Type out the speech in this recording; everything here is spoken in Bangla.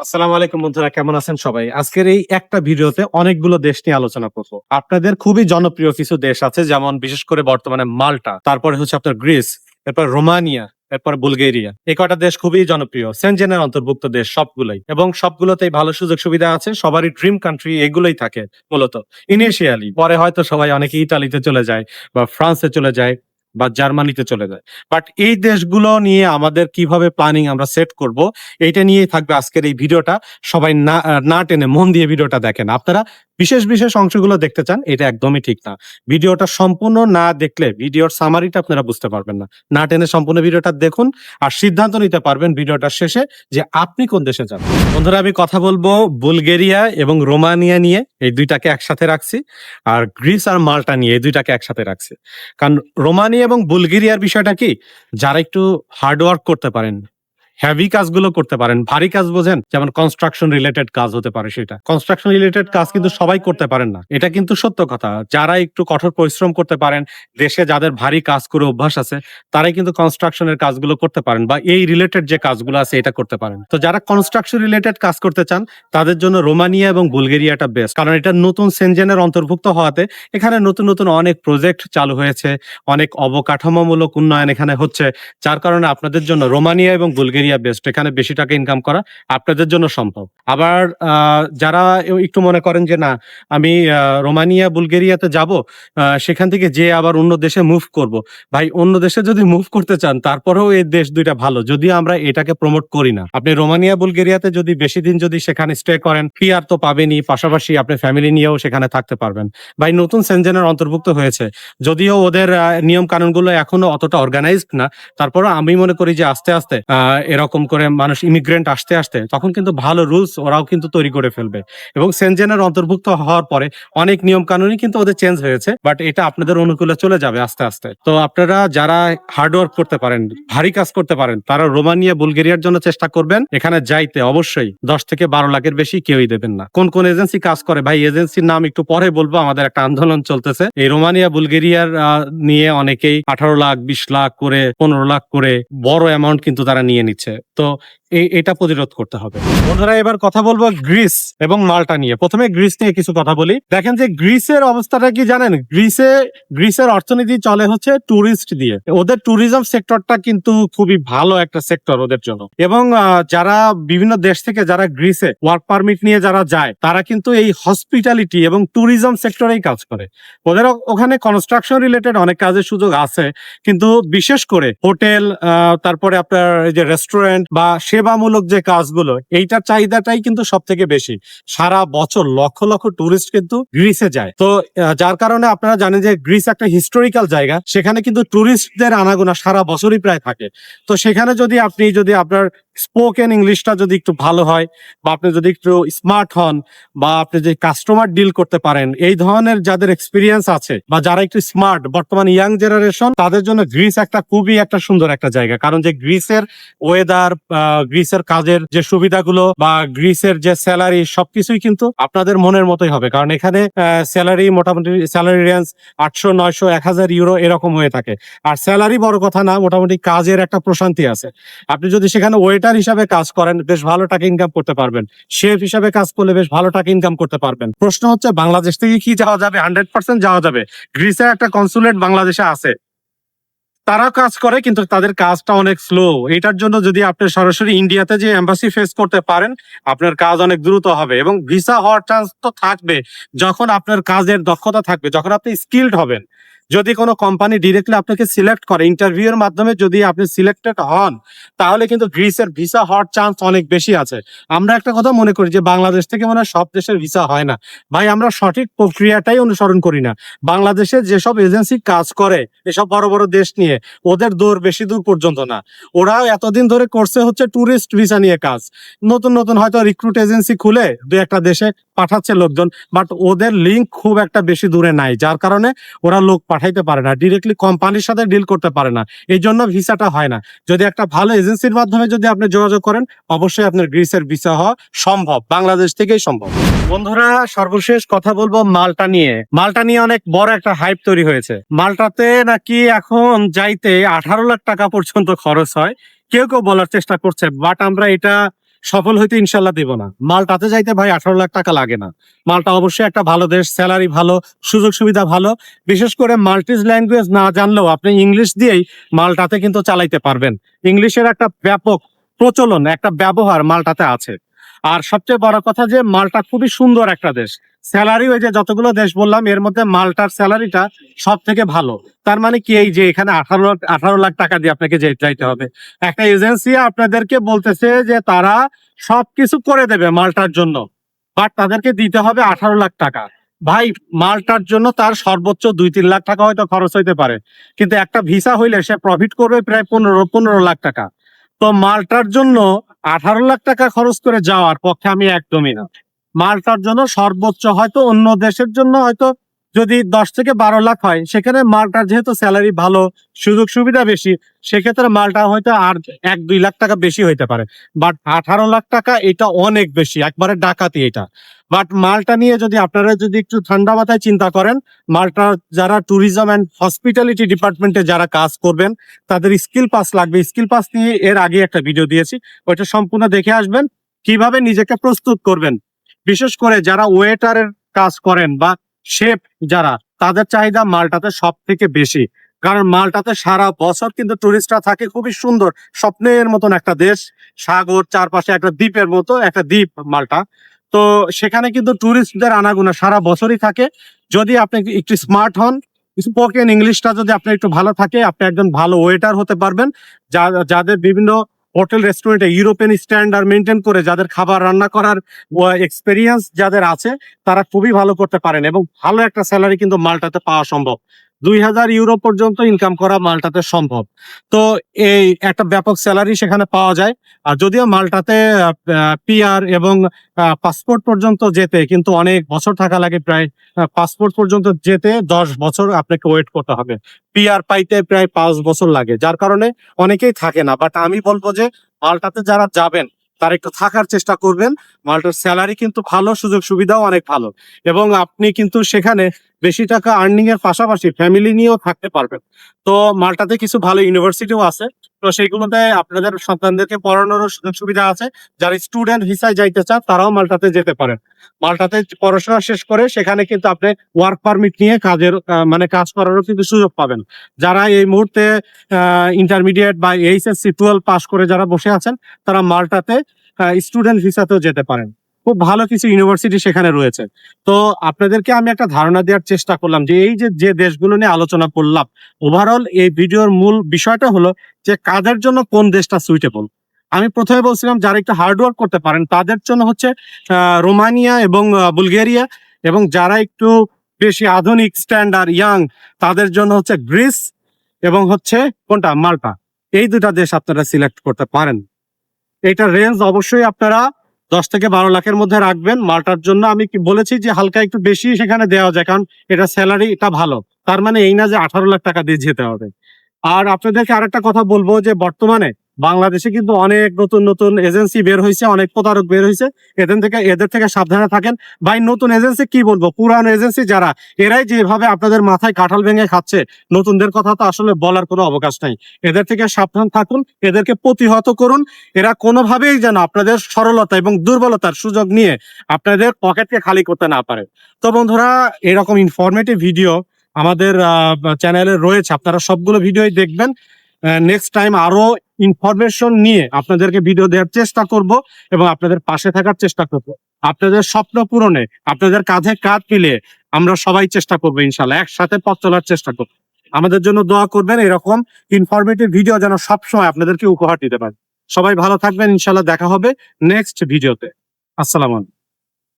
আসসালামু আলাইকুম বন্ধুরা, কেমন আছেন সবাই? আজকের এই একটা ভিডিওতে অনেকগুলো দেশ নিয়ে আলোচনা করব। আপনাদের খুবই জনপ্রিয় কিছু দেশ আছে, যেমন বিশেষ করে বর্তমানে মাল্টা, তারপরে হচ্ছে আপনার গ্রিস, এরপর রোমানিয়া, এরপর বুলগেরিয়া। এই কটা দেশ খুবই জনপ্রিয় সেনজেনের অন্তর্ভুক্ত দেশ সবগুলোই। এবং সবগুলোতেই ভালো সুযোগ সুবিধা আছে, সবারই ড্রিম কান্ট্রি এগুলোই থাকে, মূলত। ইনিশিয়ালি, পরে হয়তো সবাই অনেকে ইতালিতে চলে যায় বা ফ্রান্সে চলে যায় বা জার্মানিতে চলে যায়। বাট এই দেশগুলো নিয়ে আমাদের কীভাবে প্ল্যানিং আমরা সেট করব এইটা নিয়েই থাকবে আজকের এই ভিডিওটা। সবাই না না টেনে মন দিয়ে ভিডিওটা দেখেন। আপনারা বিশেষ বিশেষ অংশগুলো দেখতে চান, এটা একদমই ঠিক না। ভিডিওটা সম্পূর্ণ না দেখলে, ভিডিওর সামারিটা আপনারা বুঝতে পারবেন না। না টেনে সম্পূর্ণ ভিডিওটা দেখুন আর সিদ্ধান্ত নিতে পারবেন ভিডিওটার শেষে যে আপনি কোন দেশে যাবেন বন্ধুরা, আমি কথা বলব বুলগেরিয়া এবং রোমানিয়া নিয়ে। এই দুইটাকে একসাথে রাখছি। আর গ্রিস আর মাল্টা নিয়ে এই দুইটাকে একসাথে রাখছি। কারণ রোমানিয়া এবং বুলগেরিয়ার বিষয়টা কি? যারা একটু হার্ড ওয়ার্ক করতে পারেন। হ্যাভি কাজগুলো করতে পারেন, ভারী কাজ বোঝেন, যেমন কনস্ট্রাকশন রিলেটেড কাজ হতে পারে সেটা। কনস্ট্রাকশন রিলেটেড কাজ কিন্তু সবাই করতে পারেন না। এটা কিন্তু সত্য কথা। যারা একটু কঠোর পরিশ্রম করতে পারেন, দেশে যাদের ভারী কাজ করে অভ্যাস আছে, তারাই কিন্তু কনস্ট্রাকশনের কাজগুলো করতে পারেন বা এই রিলেটেড যে কাজগুলো আছে, এটা করতে পারেন। তো যারা কনস্ট্রাকশন রিলেটেড কাজ করতে চান, তাদের জন্য রোমানিয়া এবং বুলগেরিয়াটা বেস্ট কারণ এটা নতুন সেনজেনের অন্তর্ভুক্ত হওয়াতে, এখানে নতুন নতুন অনেক প্রজেক্ট চালু হয়েছে, অনেক অবকাঠামোমূলক উন্নয়ন এখানে হচ্ছে, যার কারণে আপনাদের জন্য রোমানিয়া এবং বুলগেরিয়া বেস্ট এখানে বেশি টাকা ইনকাম করা আপনাদের জন্য সম্ভব। আবার যারা একটু মনে করেন যে, না, আমি রোমানিয়া, বুলগেরিয়াতে যাব সেখান থেকে যে আবার অন্য দেশে মুভ করব। ভাই, অন্য দেশে যদি মুভ করতে চান, তারপরেও এই দেশ দুইটা ভালো যদিও আমরা এটাকে প্রমোট করি না। আপনি রোমানিয়া, বুলগেরিয়াতে যদি, বেশি দিন যদি সেখানে স্টে করেন পিআর তো পাবেনই, পাশাপাশি আপনি ফ্যামিলি নিয়েও সেখানে থাকতে পারবেন। ভাই, নতুন সেনজেনের অন্তর্ভুক্ত হয়েছে। যদিও ওদের নিয়ম কানুনগুলো এখনও অতটা অর্গানাইজড না তারপরে আমি মনে করি যে, আস্তে আস্তে এরকম করে মানুষ ইমিগ্রেন্ট আসতে আসতে তখন কিন্তু ভালো রুলস ওরাও কিন্তু তৈরি করে ফেলবে। এবং সেনজেনের অন্তর্ভুক্ত হওয়ার পরে অনেক নিয়ম কানুনই কিন্তু ওদের চেঞ্জ হয়েছে বাট এটা আপনাদের অনুকূলে চলে যাবে আস্তে আস্তে। তো আপনারা যারা হার্ড ওয়ার্ক করতে পারেন, ভারী কাজ করতে পারেন, তারা রোমানিয়া, বুলগেরিয়ার জন্য চেষ্টা করবেন। এখানে যাইতে অবশ্যই দশ থেকে বারো লাখের বেশি কেউই দেবেন না। কোন কোন এজেন্সি কাজ করে? ভাই এজেন্সির নাম একটু পরে বলব, আমাদের একটা আন্দোলন চলতেছে। এই রোমানিয়া, বুলগেরিয়ার নিয়ে অনেকেই আঠারো লাখ, বিশ লাখ করে, পনেরো লাখ করে বড় অ্যামাউন্ট কিন্তু তারা নিয়ে নিচ্ছে। তো এই এটা প্রতিরোধ করতে হবে। বন্ধুরা, এবার কথা বলব গ্রিস এবং মাল্টা নিয়ে। প্রথমে গ্রিস নিয়ে কিছু কথা বলি। দেখেন যে গ্রিসের অবস্থাটা কি জানেন? গ্রিসে, গ্রিসের অর্থনীতি চলে হচ্ছে ট্যুরিস্ট দিয়ে। ওদের ট্যুরিজম সেক্টরটা কিন্তু খুবই ভালো একটা সেক্টর ওদের জন্য। এবং যারা বিভিন্ন দেশ থেকে যারা গ্রিসে ওয়ার্ক পারমিট নিয়ে যারা যায়, তারা কিন্তু এই হসপিটালিটি এবং ট্যুরিজম সেক্টরেই কাজ করে। ওদের ওখানে কনস্ট্রাকশন রিলেটেড অনেক কাজের সুযোগ আছে। কিন্তু বিশেষ করে হোটেল তারপরে আপনার এই যে রেস্টুরেন্ট বা সেবামূলক যে কাজগুলো, এইটার চাহিদাটাই কিন্তু সব থেকে বেশি। সারা বছর লক্ষ লক্ষ টুরিস্ট কিন্তু গ্রিসে যায়। তো যার কারণে আপনারা জানেন যে গ্রিস একটা হিস্টোরিক্যাল জায়গা। সেখানে কিন্তু টুরিস্টদের আনাগোনা সারা বছরই প্রায় থাকে। তো সেখানে যদি আপনি, যদি আপনার স্পোকেন ইংলিশটা যদি একটু ভালো হয় বা আপনি যদি একটু স্মার্ট হন বা আপনি যে কাস্টমার ডিল করতে পারেন, এই ধরনের যাদের এক্সপিরিয়েন্স আছে বা যারা একটু স্মার্ট বর্তমান ইয়াং জেনারেশন তাদের জন্য গ্রিস একটা খুবই একটা সুন্দর একটা জায়গা। কারণ যে গ্রিসের ওয়েদার গ্রিসের কাজের যে সুবিধাগুলো বা গ্রিসের যে স্যালারি সবকিছুই কিন্তু আপনাদের মনের মতোই হবে। কারণ এখানে স্যালারি মোটামুটি স্যালারি রেঞ্জ আটশো, নয়শো, এক হাজার ইউরো এরকম হয়ে থাকে। আর স্যালারি বড় কথা না, মোটামুটি কাজের একটা প্রশান্তি আছে। আপনি যদি সেখানে ওয়েটার হিসাবে কাজ করেন, বেশ ভালো টাকা ইনকাম করতে পারবেন। শেফ হিসাবে কাজ করলে বেশ ভালো টাকা ইনকাম করতে পারবেন। প্রশ্ন হচ্ছে, বাংলাদেশ থেকে কি যাওয়া যাবে? হান্ড্রেড পার্সেন্ট যাওয়া যাবে। গ্রিসে একটা কনসুলেট বাংলাদেশে আছে। তারা কাজ করে, কিন্তু তাদের কাজটা অনেক স্লো এটার জন্য যদি আপনি সরাসরি ইন্ডিয়াতে যে এম্বাসি ফেস করতে পারেন, আপনার কাজ অনেক দ্রুত হবে এবং ভিসা হওয়ার চান্স তো থাকবে। যখন আপনার কাজের দক্ষতা থাকবে, যখন আপনি স্কিল্ড হবেন। যদি কোনো কোম্পানি ডিরেক্টলি আপনাকে সিলেক্ট করে ইন্টারভিউ এর মাধ্যমে যদি আপনি সিলেক্টেড হন, তাহলে কিন্তু গ্রিসের ভিসা হওয়ার চান্স অনেক বেশি আছে। আমরা একটা কথা মনে করি যে, বাংলাদেশ থেকে মনে সব দেশের ভিসা হয় না। ভাই, আমরা সঠিক প্রক্রিয়াটাই অনুসরণ করি না। বাংলাদেশের যেসব এজেন্সি কাজ করে, এসব বড় বড় দেশ নিয়ে, ওদের দৌড় বেশি দূর পর্যন্ত না। ওরাও এতদিন ধরে করছে হচ্ছে ট্যুরিস্ট ভিসা নিয়ে কাজ। নতুন নতুন হয়তো রিক্রুট এজেন্সি খুলে দু একটা দেশে পাঠাচ্ছে লোকজন বাট ওদের লিঙ্ক খুব একটা বেশি দূরে নাই, যার কারণে ওরা লোক পাঠাইতে পারে না ডিরেক্টলি কোম্পানির সাথে ডিল করতে পারে না, এই জন্য ভিসাটা হয় না। যদি একটা ভালো এজেন্সির মাধ্যমে যদি আপনি যোগাযোগ করেন, অবশ্যই আপনার গ্রিসের ভিসা হওয়া সম্ভব, বাংলাদেশ থেকেই সম্ভব। বন্ধুরা, সর্বশেষ কথা বলব মালটা নিয়ে। মালটা নিয়ে অনেক বড় একটা হাইপ তৈরি হয়েছে। মালটাতে নাকি এখন যাইতে আঠারো লাখ টাকা পর্যন্ত খরচ হয়। কেউ কেউ বলার চেষ্টা করছে বাট আমরা এটা সফল হইতে ইনশাল্লাহ দিব না। মালটাতে যাইতে ভাই আঠারো লাখ টাকা লাগে না। মালটা অবশ্যই একটা ভালো দেশ স্যালারি ভালো, সুযোগ সুবিধা ভালো। বিশেষ করে মাল্টিজ ল্যাঙ্গুয়েজ না জানলেও আপনি ইংলিশ দিয়েই মালটাতে কিন্তু চালাইতে পারবেন। ইংলিশের একটা ব্যাপক প্রচলন, একটা ব্যবহার মালটাতে আছে। আর সবচেয়ে বড় কথা যে মালটা খুবই সুন্দর একটা দেশ। স্যালারি ওই যে যতগুলো দেশ বললাম, এর মধ্যে মালটার স্যালারিটা সব থেকে ভালো। তার মানে কি, এই যে এখানে আঠারো আঠারো লাখ টাকা দিয়ে আপনাকে যাইতে হবে। একটা এজেন্সি আপনাদেরকে বলতেছে যে তারা সবকিছু করে দেবে মালটার জন্য, বাট তাদেরকে দিতে হবে আঠারো লাখ টাকা। ভাই, মালটার জন্য তার সর্বোচ্চ দুই, তিন লাখ টাকা হয়তো খরচ হইতে পারে। কিন্তু একটা ভিসা হইলে সে প্রফিট করবে প্রায় পনেরো পনেরো লাখ টাকা। তো মালটার জন্য আঠারো লাখ টাকা খরচ করে যাওয়ার পক্ষে আমি একদমই না। মালটার জন্য সর্বোচ্চ হয়তো অন্য দেশের জন্য হয়তো যদি দশ থেকে বারো লাখ হয়, সেখানে মালটার যেহেতু স্যালারি ভালো, সুযোগ সুবিধা বেশি, সেক্ষেত্রে মালটা হয়তো আর এক দুই লাখ টাকা বেশি হইতে পারে। বাট আঠারো লাখ টাকা এটা অনেক বেশি, একবারে ডাকাতি এটা। বাট মালটা নিয়ে যদি আপনারা যদি একটু ঠান্ডা মাথায় চিন্তা করেন, মালটা যারা ট্যুরিজম অ্যান্ড হসপিটালিটি ডিপার্টমেন্টে যারা কাজ করবেন, তাদের স্কিল পাস লাগবে। স্কিল পাস নিয়ে এর আগে একটা ভিডিও দিয়েছি, ওইটা সম্পূর্ণ দেখে আসবেন, কীভাবে নিজেকে প্রস্তুত করবেন। বিশেষ করে যারা ওয়েটারের কাজ করেন বা শেফ যারা, তাদের চাহিদা মালটাতে সব থেকে বেশি। কারণ মালটাতে সারা বছর কিন্তু টুরিস্টরা থাকে, খুবই সুন্দর, স্বপ্নের মতন একটা দেশ, সাগর, চারপাশে একটা দ্বীপের মতো একটা দ্বীপ মালটা। তো সেখানে কিন্তু টুরিস্টদের আনাগোনা সারা বছরই থাকে। যদি আপনি একটু স্মার্ট হন স্পোকেন ইংলিশটা যদি আপনার একটু ভালো থাকে, আপনি একজন ভালো ওয়েটার হতে পারবেন। যাদের বিভিন্ন হোটেল রেস্টুরেন্টে ইউরোপিয়ান স্ট্যান্ডার্ড মেনটেন করে যাদের খাবার রান্না করার এক্সপেরিয়েন্স যাদের আছে, তারা খুবই ভালো করতে পারেন এবং ভালো একটা স্যালারি কিন্তু মালটাতে পাওয়া সম্ভব। দুই হাজার ইউরো পর্যন্ত ইনকাম করা মালটাতে সম্ভব। তো এই একটা ব্যাপক স্যালারি সেখানে পাওয়া যায়। আর যদিও মালটাতে পিআর এবং পাসপোর্ট পর্যন্ত যেতে, কিন্তু অনেক বছর থাকা লাগে প্রায় পাসপোর্ট পর্যন্ত যেতে দশ বছর আপনাকে ওয়েট করতে হবে। পিআর পাইতে প্রায় পাঁচ বছর লাগে। যার কারণে অনেকেই থাকে না। বাট আমি বলব যে, মালটাতে যারা যাবেন, তারা একটু থাকার চেষ্টা করবেন। মালটার স্যালারি কিন্তু ভালো সুযোগ সুবিধাও অনেক ভালো। এবং আপনি কিন্তু সেখানে বেশি টাকা আর্নিং এর পাশাপাশি ফ্যামিলি নিয়েও থাকতে পারবেন। তো মালটাতে কিছু ভালো ইউনিভার্সিটিও আছে। তো সেইগুলোতে আপনাদের সন্তানদেরকে পড়ানোর সুযোগ সুবিধা আছে। যারা স্টুডেন্ট ভিসায় যাইতে চান, তারাও মালটাতে যেতে পারেন। মালটাতে পড়াশোনা শেষ করে সেখানে কিন্তু আপনি ওয়ার্ক পারমিট নিয়ে কাজের মানে কাজ করারও কিন্তু সুযোগ পাবেন। যারা এই মুহূর্তে ইন্টারমিডিয়েট বা এইচএসসি টুয়েলভ পাস করে যারা বসে আছেন, তারা মালটাতে স্টুডেন্ট ভিসাতেও যেতে পারেন। খুব ভালো কিছু ইউনিভার্সিটি সেখানে রয়েছে। তো আপনাদেরকে আমি একটা ধারণা দেওয়ার চেষ্টা করলাম যে এই যে দেশগুলো নিয়ে আলোচনা করলাম ওভারঅল এই ভিডিওর মূল বিষয়টা হলো যে কাদের জন্য কোন দেশটা সুইটেবল আমি প্রথমে বলছিলাম যারা একটু হার্ডওয়ার্ক করতে পারেন, তাদের জন্য হচ্ছে রোমানিয়া এবং বুলগেরিয়া এবং যারা একটু বেশি আধুনিক স্ট্যান্ডার্ড ইয়াং তাদের জন্য হচ্ছে গ্রিস এবং হচ্ছে কোনটা? মাল্টা। এই দুটা দেশ আপনারা সিলেক্ট করতে পারেন। এটা রেঞ্জ অবশ্যই আপনারা দশ থেকে বারো লাখের মধ্যে রাখবেন। মালটার জন্য আমি কি বলেছি যে হালকা একটু বেশি সেখানে দেওয়া যায়, কারণ এটা স্যালারিটা ভালো। তার মানে এই না যে আঠারো লাখ টাকা দিয়ে যেতে হবে। আর আপনাদেরকে আরেকটা কথা বলব যে বর্তমানে বাংলাদেশে কিন্তু অনেক নতুন নতুন এজেন্সি বের হয়েছে, অনেক প্রতারক বের হয়েছে। এদের থেকে এদের থেকে সাবধানে থাকেন। ভাই, নতুন এজেন্সি কি বলব? পুরানো এজেন্সি যারা, এরাই যেভাবে আপনাদের মাথায় কাঁঠাল ভেঙে খাচ্ছে, নতুনদের কথা তো আসলে বলার কোনো অবকাশ নাই। এদের থেকে সাবধান থাকুন, এদেরকে প্রতিহত করুন। এরা কোনোভাবেই যেন আপনাদের সরলতা এবং দুর্বলতার সুযোগ নিয়ে আপনাদের পকেটকে খালি করতে না পারে। তো বন্ধুরা, এরকম ইনফরমেটিভ ভিডিও আমাদের চ্যানেলে রয়েছে। আপনারা সবগুলো ভিডিওই দেখবেন। নেক্সট টাইম আরও ইনফরমেশন নিয়ে আপনাদেরকে ভিডিও দেওয়ার চেষ্টা করব এবং আপনাদের পাশে থাকার চেষ্টা করব। আপনাদের স্বপ্ন পূরণে, আপনাদের কাঁধে কাঁধ মিলিয়ে আমরা সবাই চেষ্টা করব ইনশাল্লাহ, একসাথে পথ চলার চেষ্টা করব। আমাদের জন্য দোয়া করবেন, এরকম ইনফরমেটিভ ভিডিও যেন সবসময় আপনাদেরকে উপহার দিতে পারে। সবাই ভালো থাকবেন, ইনশাল্লাহ দেখা হবে নেক্সট ভিডিওতে আসসালামু আলাইকুম।